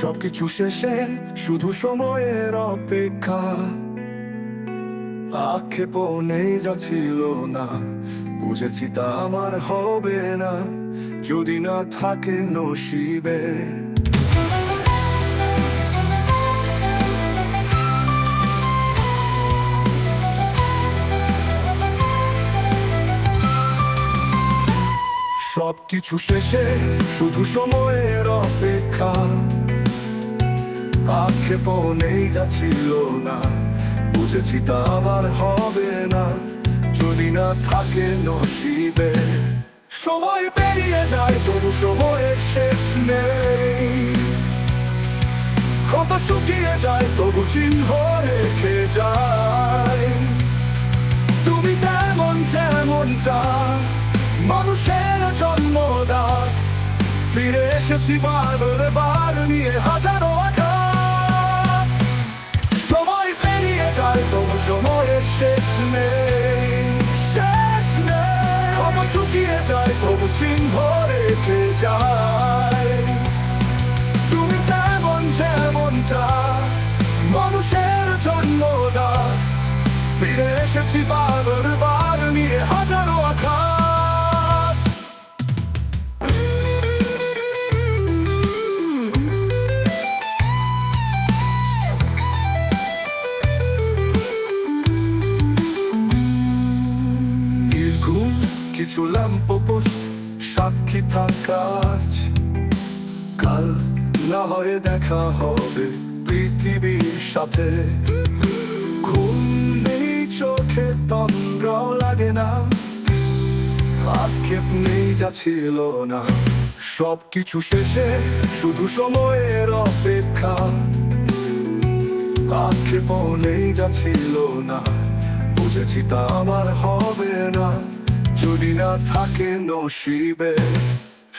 সবকিছু শেষে শুধু সময়ের অপেক্ষা। আক্ষেপ নেই যা ছিল না, বুঝেছি তা আমার হবে না, যদি না থাকে নসিবে। সবকিছু শেষে শুধু সময়ের অপেক্ষা। আক্ষেপও নেই, যা ছিল না। বুঝেছি তা আবার হবে না। যদি না থাকে নসিবে, সময় পেরিয়ে যায়, তবু সময়ের শেষ নেই। কত শুকিয়ে যায়, তবু চিহ্ন রেখে যায়। তুমি তেমন যেমন যা মানুষের জন্ম দাও ফিরে এসেছি বারবার বার নিয়ে, হাজারো তবু সময়ের শেষ নেই শেষ নেই কত শুকিয়ে যায় তবু চিহ্ন রেখে যায় তুমি তেমন যেমনটা মানুষের জন্ম দাও ফিরে এসেছি বারবার কিছু ল্যাম্প পোস্ট সাক্ষী থাকাজ কাল না হয়ে দেখা হবে পৃথিবীর সাথে। ঘুম নেই চোখে, তন্দ্রাও লাগে না। আক্ষেপ নেই, যা ছিল না। সব কিছু শেষে শুধু সময়ের অপেক্ষা। আক্ষেপও নেই, যা ছিল না। বুঝেছি তা আমার হবে না। যদি না থাকে নসিবে।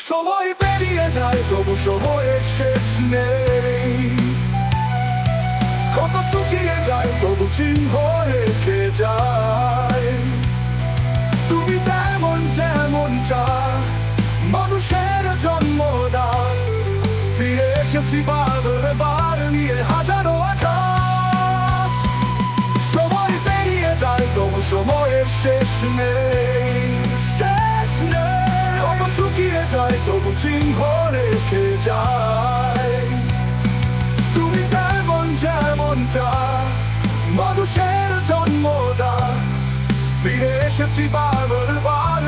সময় পেরিয়ে যায়, তবু সময়ের শেষ নেই। কত শুকিয়ে যায়, তবু চিহ্ন রেখে যায়। তুমি তেমন যেমন চা মানুষের জন্ম দাও ফিরে এসেছি বারবার যায় তবু যায়? তুমি তেমন যেমনটা মানুষের জন্ম দা ফিরে এসেছি বারবার